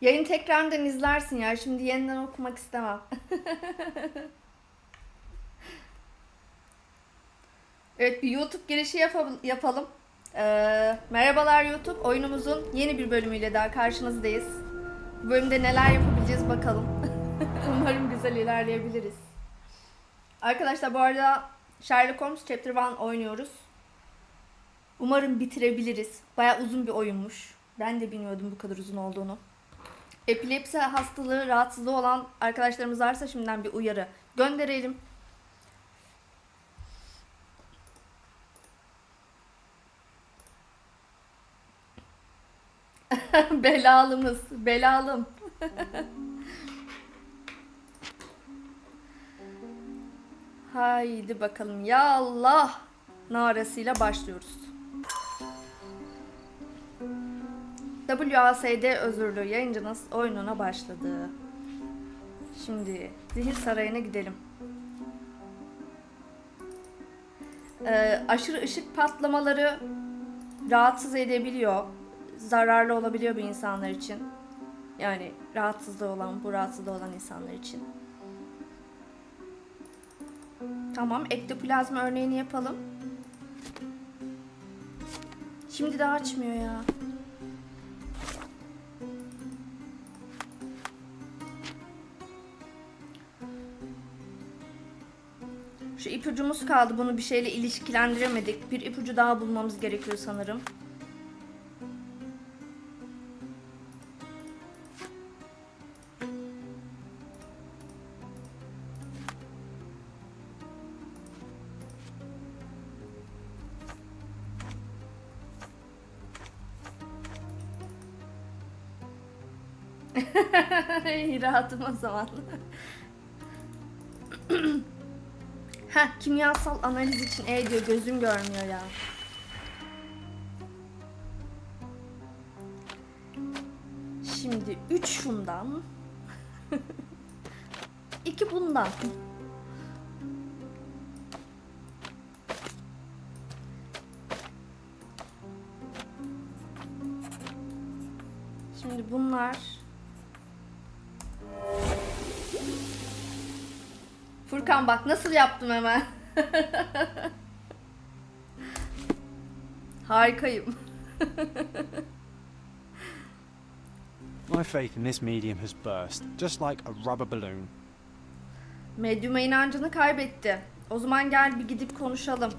Yayın tekrardan izlersin ya. Şimdi yeniden okumak istemem. evet bir YouTube girişi yapalım. Ee, merhabalar YouTube. Oyunumuzun yeni bir bölümüyle daha karşınızdayız. Bu bölümde neler yapabileceğiz bakalım. Umarım güzel ilerleyebiliriz. Arkadaşlar bu arada Sherlock Holmes Chapter 1 oynuyoruz. Umarım bitirebiliriz. Baya uzun bir oyunmuş. Ben de bilmiyordum bu kadar uzun olduğunu. Epilepsi hastalığı, rahatsızlığı olan arkadaşlarımız varsa şimdiden bir uyarı gönderelim. Belalımız, belalım. Haydi bakalım. Ya Allah narasıyla başlıyoruz. WASD özürlü yayıncınız oyununa başladı. Şimdi Zihir Sarayı'na gidelim. Ee, aşırı ışık patlamaları rahatsız edebiliyor. Zararlı olabiliyor bu insanlar için. Yani rahatsızlığı olan, bu rahatsızlığı olan insanlar için. Tamam, ektoplazma örneğini yapalım. Şimdi de açmıyor ya. İpucumuz kaldı. Bunu bir şeyle ilişkilendiremedik. Bir ipucu daha bulmamız gerekiyor sanırım. Rahatım o zaman. Heh, kimyasal analiz için E diyor gözüm görmüyor ya. Şimdi 3 şundan. 2 bundan. Furkan bak nasıl yaptım hemen. Harikayım. My faith in this medium has burst, just like a rubber balloon. Medyuma inancını kaybetti. O zaman gel bir gidip konuşalım.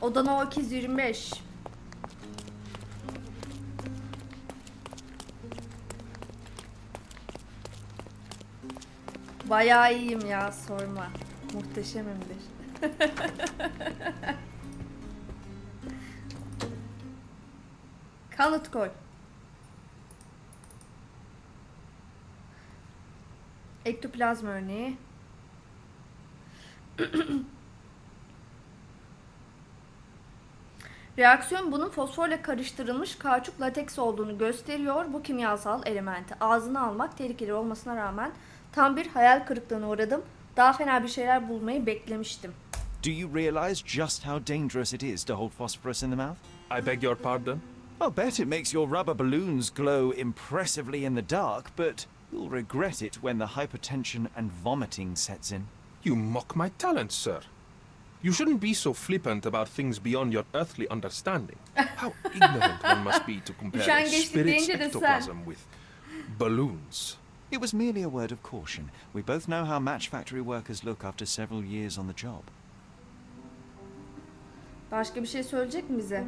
Odana o 225. Bayağı iyiyim ya sorma. Muhteşemimdir. Kanıt koy. Ektoplazma örneği. Reaksiyon bunun fosforla karıştırılmış kauçuk lateks olduğunu gösteriyor. Bu kimyasal elementi ağzına almak tehlikeli olmasına rağmen tam bir hayal kırıklığına uğradım. Daha fena bir şeyler bulmayı beklemiştim. Do you realize just how dangerous it is to hold phosphorus in the mouth? I beg your pardon? I'll bet it makes your rubber balloons glow impressively in the dark, but you'll regret it when the hypertension and vomiting sets in. You mock my talents, sir. You shouldn't be so flippant about things beyond your earthly understanding. How ignorant one must be to compare Üşengeçlik spirit's deyince de sen. ectoplasm with balloons. It was merely a word of caution. We both know how match factory workers look after several years on the job. Başka bir şey söyleyecek mi bize?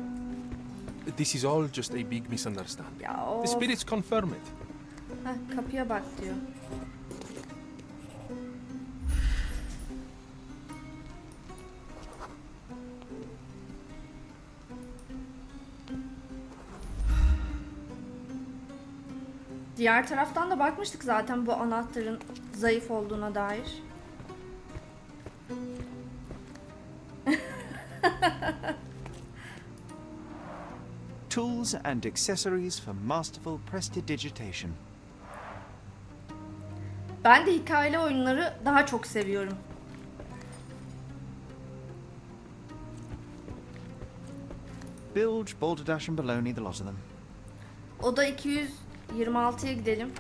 This is all just a big misunderstanding. Ya The spirits confirm it. Heh, kapıya bak diyor. Diğer taraftan da bakmıştık zaten bu anahtarın zayıf olduğuna dair. Tools and accessories for masterful prestidigitation. Ben de hikayeli oyunları daha çok seviyorum. Bilge, Balderdash and Baloney, the lot of them. O da 200 26'ya gidelim.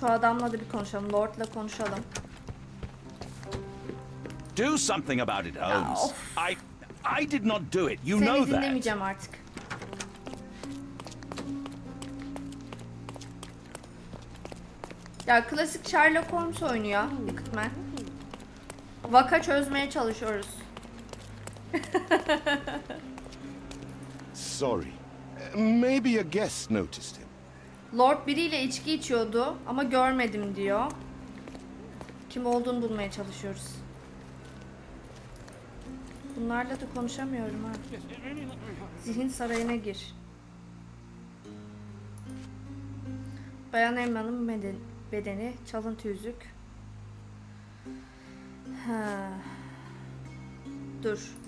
Şu adamla da bir konuşalım. Lord'la konuşalım. Do something about it, Holmes. I I did not do it. You Seni know that. Seni dinlemeyeceğim artık. Ya klasik Sherlock Holmes oynuyor Yıkıtmen. Vaka çözmeye çalışıyoruz. Sorry. Maybe a guest noticed him. Lord biriyle içki içiyordu ama görmedim diyor. Kim olduğunu bulmaya çalışıyoruz. Bunlarla da konuşamıyorum ha. Zihin sarayına gir. Bayan Emma'nın beden, bedeni, çalıntı yüzük. Ha. Dur.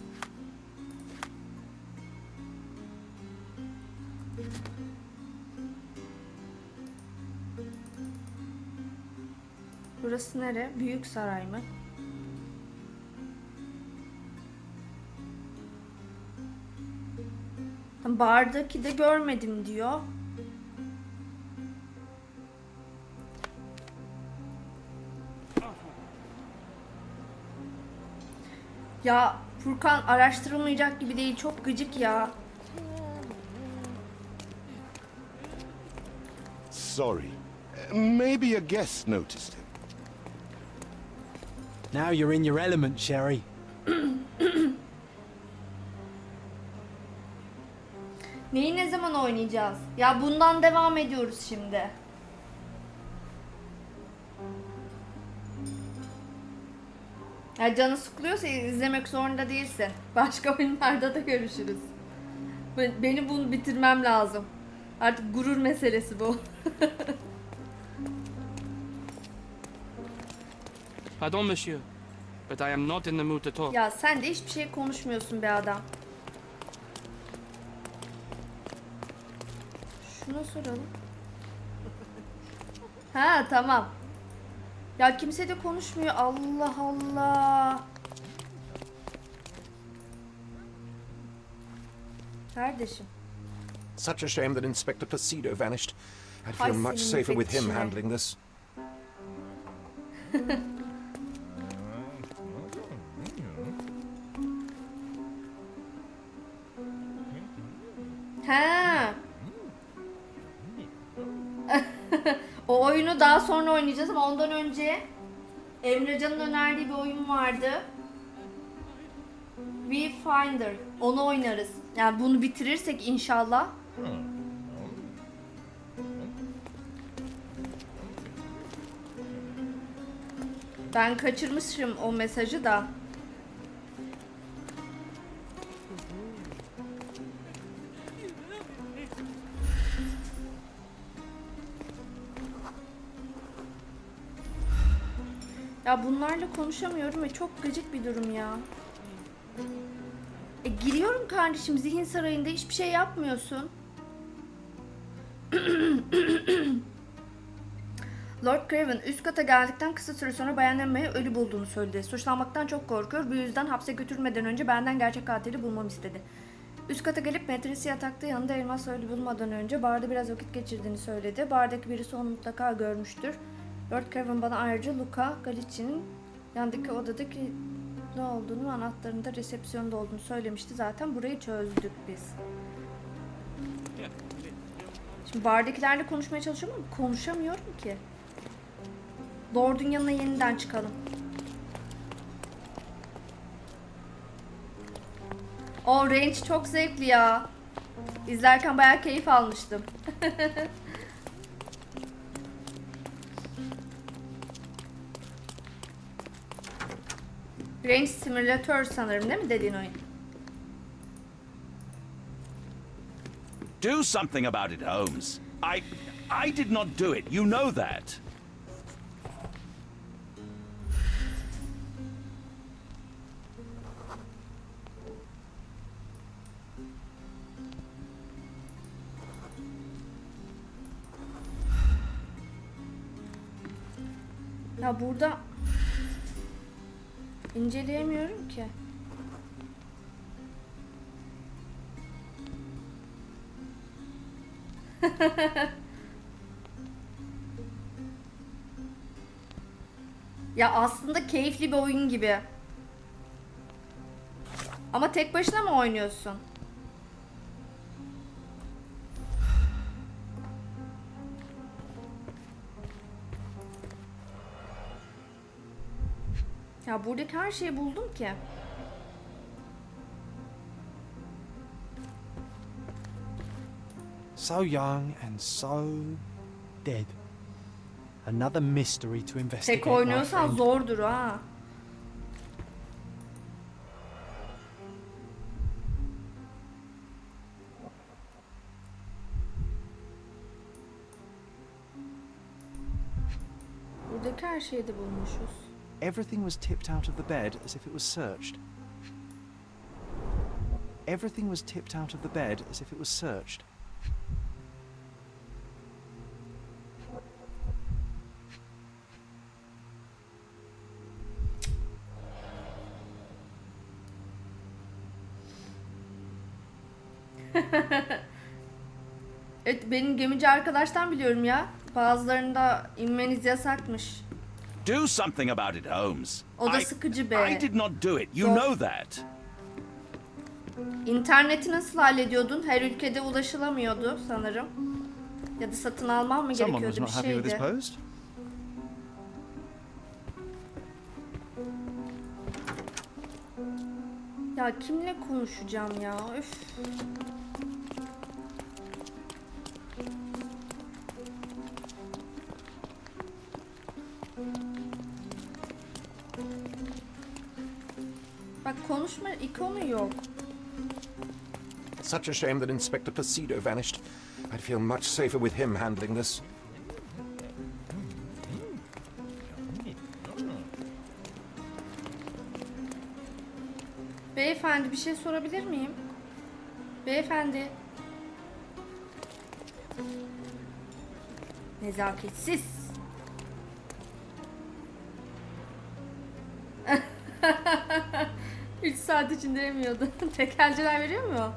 Burası nere? Büyük saray mı? Bardaki de görmedim diyor. Ya Furkan araştırılmayacak gibi değil. Çok gıcık ya. Sorry. Maybe a guest noticed him. Now you're in your element, Sherry. Neyi ne zaman oynayacağız? Ya bundan devam ediyoruz şimdi. Ya canı sıkılıyorsa izlemek zorunda değilsin. Başka oyunlarda da görüşürüz. Ben- Beni bunu bitirmem lazım. Artık gurur meselesi bu. Pardon, monsieur, but I am not in the mood to talk. ya sen de hiçbir şey konuşmuyorsun be adam. Şuna soralım. Ha tamam. Ya kimse de konuşmuyor. Allah Allah. Kardeşim. Such a shame that Inspector Placido vanished. I'd feel much safer with him handling this. Ha. o oyunu daha sonra oynayacağız ama ondan önce Emrecan'ın önerdiği bir oyun vardı. Viewfinder. Onu oynarız. Yani bunu bitirirsek inşallah. Ben kaçırmışım o mesajı da. Ya bunlarla konuşamıyorum ve çok gıcık bir durum ya. E giriyorum kardeşim zihin sarayında hiçbir şey yapmıyorsun. Lord Craven üst kata geldikten kısa süre sonra Bayan Emma'yı ölü bulduğunu söyledi. Suçlanmaktan çok korkuyor. Bu yüzden hapse götürmeden önce benden gerçek katili bulmamı istedi. Üst kata gelip metresi yatakta yanında elmas ölü bulmadan önce barda biraz vakit geçirdiğini söyledi. Bardaki birisi onu mutlaka görmüştür. Lord Craven bana ayrıca Luca Galici'nin yandaki odadaki ne olduğunu ve anahtarın da resepsiyonda olduğunu söylemişti. Zaten burayı çözdük biz. Şimdi bardakilerle konuşmaya çalışıyorum ama konuşamıyorum ki. Lord'un yanına yeniden çıkalım. O range çok zevkli ya. İzlerken bayağı keyif almıştım. Range Simulator sanırım değil mi dediğin oyun? Do something about it, Holmes. I I did not do it. You know that. Ya burada inceleyemiyorum ki. ya aslında keyifli bir oyun gibi. Ama tek başına mı oynuyorsun? Ya buradaki her şeyi buldum ki. So young and so dead. Another mystery to investigate. Tek my oynuyorsan friend. zordur ha. Ah. Buradaki her şeyi de bulmuşuz. Everything was tipped out of the bed as if it was searched. Everything was tipped out of the bed as if it was searched. Gemici arkadaştan biliyorum ya. Bazılarında inmeniz yasakmış. Do something about it, Holmes. O da sıkıcı be. I did not do it. You Zor. know that. İnterneti nasıl hallediyordun? Her ülkede ulaşılamıyordu sanırım. Ya da satın alman mı Someone was gerekiyordu not bir happy with his şeydi. post. Ya kimle konuşacağım ya? Üf. Bak konuşma ikonu yok. Such a shame that Inspector Placido vanished. I'd feel much safer with him handling this. Beyefendi bir şey sorabilir miyim? Beyefendi. Nezaketsiz. Saat içinde yemiyordu. Tekelciler veriyor mu?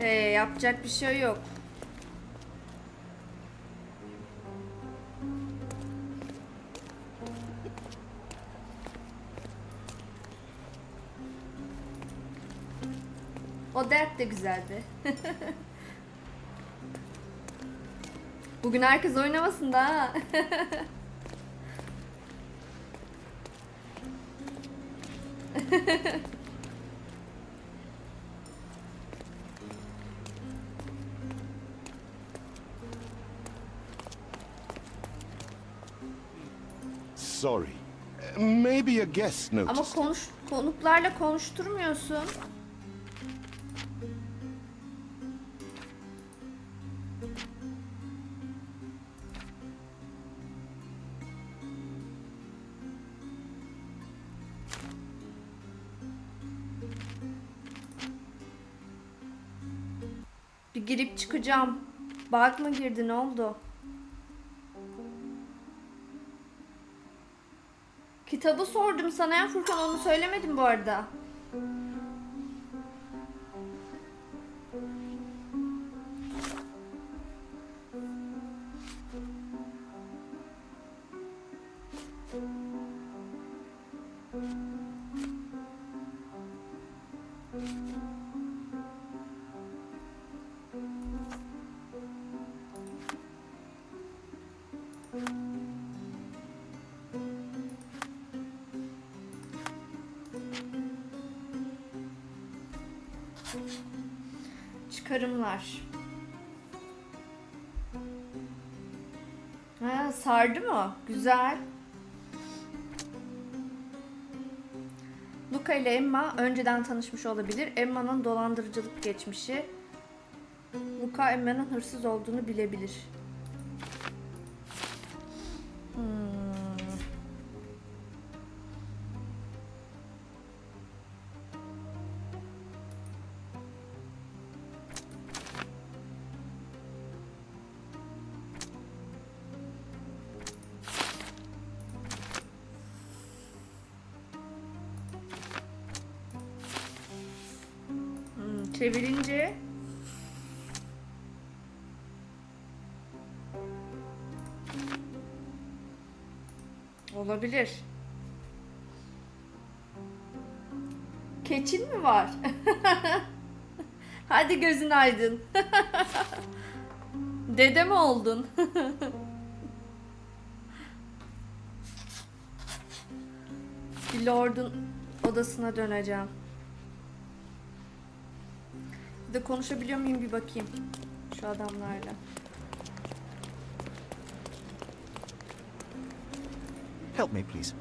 Ee, yapacak bir şey yok. O dert de güzeldi. Bugün herkes oynamasın da Maybe a guest Ama konuş konuklarla konuşturmuyorsun. Bir girip çıkacağım. Bug mı girdi ne oldu? Kitabı sordum sana ya Furkan onu söylemedim bu arada. Çıkarımlar. Ha, sardı mı? Güzel. Luca ile Emma önceden tanışmış olabilir. Emma'nın dolandırıcılık geçmişi. Luca Emma'nın hırsız olduğunu bilebilir. Çevirince Olabilir. Keçin mi var? Hadi gözün aydın. Dede mi oldun? Lordun odasına döneceğim. De konuşabiliyor muyum bir bakayım şu adamlarla. Help me, please.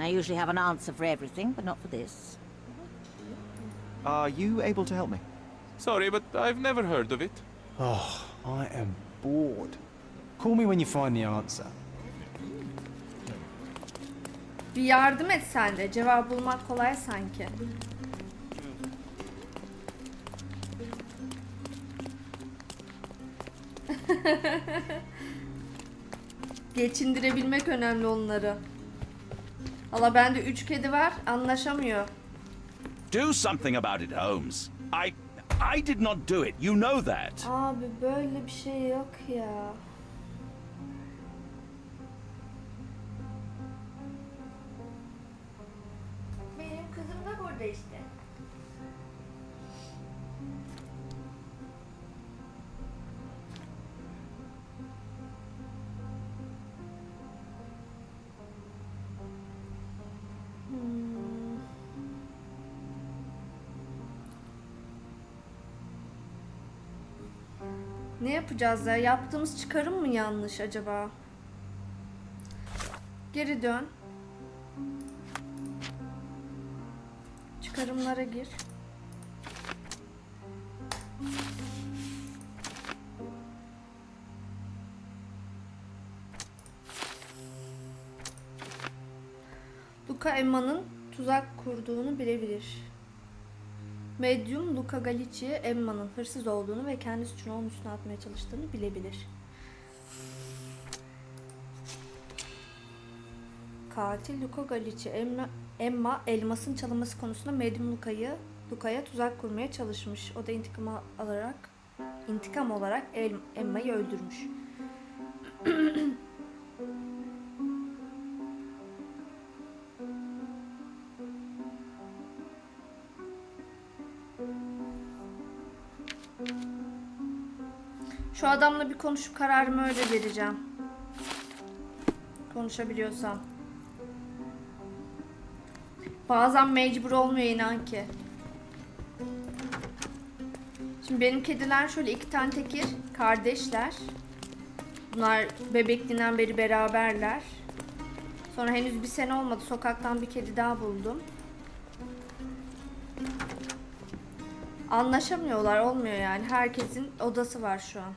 I usually have an answer for everything, but not for this. Are you able to help me? Sorry, but I've never heard of it. Oh, I am bored. Call me when you find the answer. Bir yardım et sen de. Cevap bulmak kolay sanki. Geçindirebilmek önemli onları. Valla bende üç kedi var anlaşamıyor. Do something about it, Holmes. I I did not do it. You know that. Abi böyle bir şey yok ya. Benim kızım da burada işte. Yapacağız ya? Yaptığımız çıkarım mı yanlış acaba? Geri dön. Çıkarımlara gir. Luca Emma'nın tuzak kurduğunu bilebilir. Medium Luca Galici Emma'nın hırsız olduğunu ve kendi suçunu onun üstüne atmaya çalıştığını bilebilir. Katil Luca Galici Emma, Emma elmasın çalınması konusunda Medium Luca'yı Luca'ya tuzak kurmaya çalışmış. O da intikam alarak intikam olarak El- Emma'yı öldürmüş. Şu adamla bir konuşup kararımı öyle vereceğim. Konuşabiliyorsam. Bazen mecbur olmuyor inan ki. Şimdi benim kediler şöyle iki tane tekir kardeşler. Bunlar bebekliğinden beri beraberler. Sonra henüz bir sene olmadı. Sokaktan bir kedi daha buldum. Anlaşamıyorlar, olmuyor yani. Herkesin odası var şu an.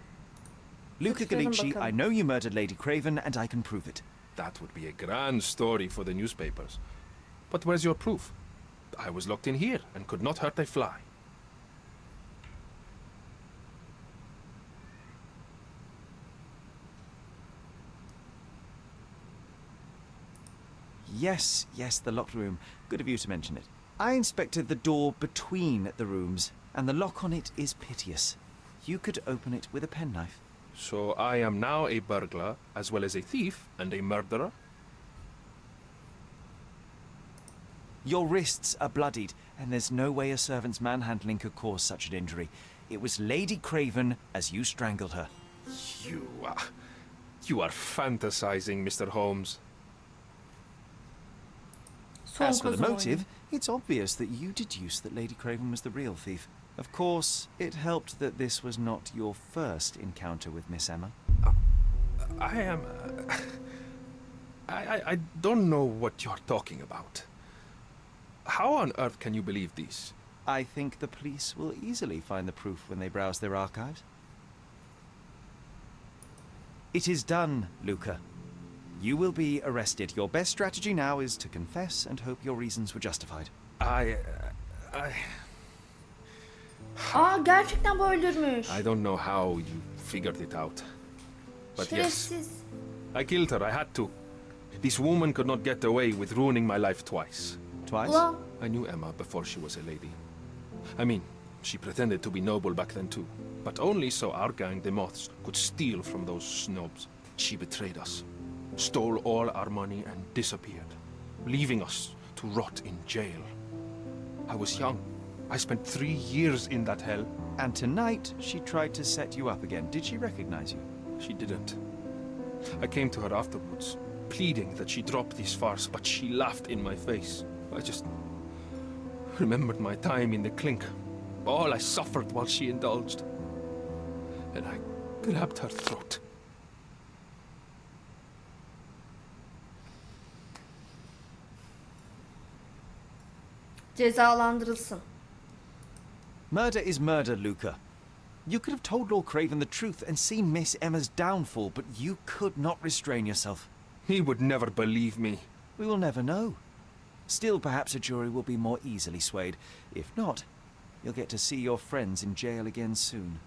Luca Let's go and Galici. I know you murdered Lady Craven, and I can prove it. That would be a grand story for the newspapers. But where's your proof? I was locked in here and could not hurt a fly. Yes, yes, the locked room. Good of you to mention it. I inspected the door between the rooms, and the lock on it is piteous. You could open it with a penknife. So I am now a burglar, as well as a thief and a murderer? Your wrists are bloodied, and there's no way a servant's manhandling could cause such an injury. It was Lady Craven as you strangled her. You are. You are fantasizing, Mr. Holmes. As for the motive, it's obvious that you deduced that Lady Craven was the real thief. Of course, it helped that this was not your first encounter with Miss Emma. I am. uh, I, I, I don't know what you're talking about. How on earth can you believe this? I think the police will easily find the proof when they browse their archives. It is done, Luca. You will be arrested. Your best strategy now is to confess and hope your reasons were justified. I. uh, I. Aa gerçekten bu öldürmüş. I don't know how you figured it out. But yes, Şerefsiz. I killed her. I had to. This woman could not get away with ruining my life twice. Twice? Ulan I knew Emma before she was a lady. I mean, She pretended to be noble back then too, but only so our gang, the Moths, could steal from those snobs. She betrayed us, stole all our money and disappeared, leaving us to rot in jail. I was young. I spent three years in that hell. And tonight, she tried to set you up again. Did she recognize you? She didn't. I came to her afterwards, pleading that she drop this farce, but she laughed in my face. I just remembered my time in the clink, all I suffered while she indulged. And I grabbed her throat. Cezalandırılsın. Murder is murder, Luca. You could have told Lord Craven the truth and seen Miss Emma's downfall, but you could not restrain yourself. He would never believe me. We will never know. Still, perhaps a jury will be more easily swayed. If not, you'll get to see your friends in jail again soon.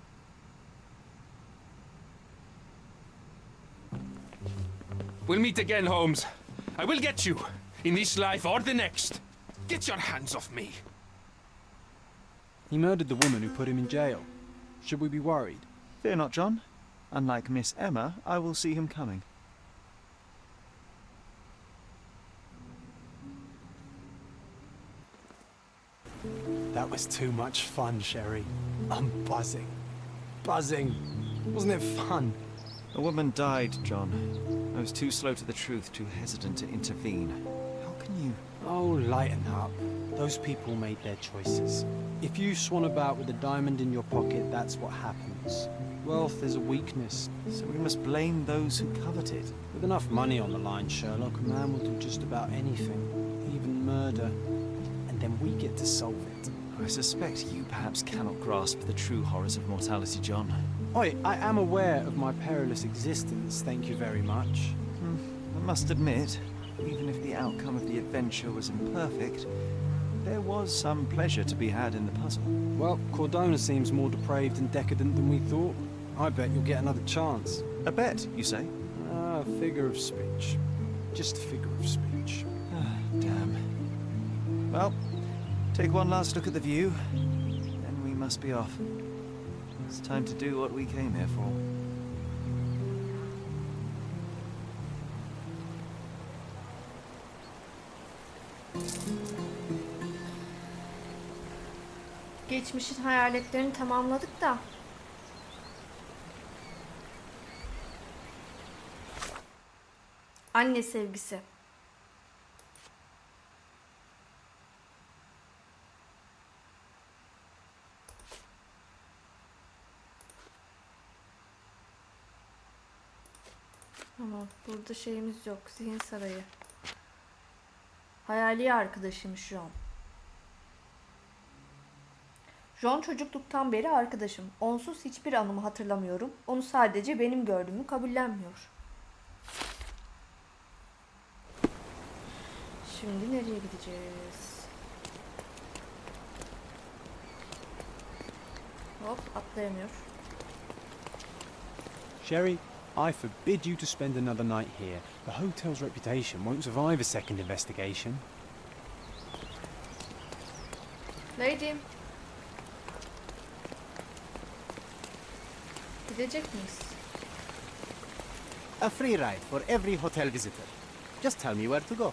We'll meet again, Holmes. I will get you, in this life or the next. Get your hands off me. He murdered the woman who put him in jail. Should we be worried? Fear not, John. Unlike Miss Emma, I will see him coming. That was too much fun, Sherry. I'm buzzing. Buzzing. Wasn't it fun? A woman died, John. I was too slow to the truth, too hesitant to intervene. How can you? Oh, lighten up. Those people made their choices. If you swan about with a diamond in your pocket, that's what happens. Wealth is a weakness. So we must blame those who covet it. With enough money on the line, Sherlock, a man will do just about anything, even murder. And then we get to solve it. I suspect you perhaps cannot grasp the true horrors of mortality, John. Oi, I am aware of my perilous existence, thank you very much. Hmm, I must admit, even if the outcome of the adventure was imperfect, there was some pleasure to be had in the puzzle. Well, Cordona seems more depraved and decadent than we thought. I bet you'll get another chance. A bet, you say? Ah, figure of speech. Just a figure of speech. Ah, damn. Well, take one last look at the view, then we must be off. It's time to do what we came here for. Geçmişin hayaletlerini tamamladık da. Anne sevgisi. Tamam, burada şeyimiz yok. Zihin sarayı. Hayali arkadaşıymış John. John çocukluktan beri arkadaşım. Onsuz hiçbir anımı hatırlamıyorum. Onu sadece benim gördüğümü kabullenmiyor. Şimdi nereye gideceğiz? Hop atlayamıyor. Sherry, I forbid you to spend another night here. The hotel's reputation won't survive a second investigation. Lady. Gidecek miyiz? A free ride for every hotel visitor. Just tell me where to go.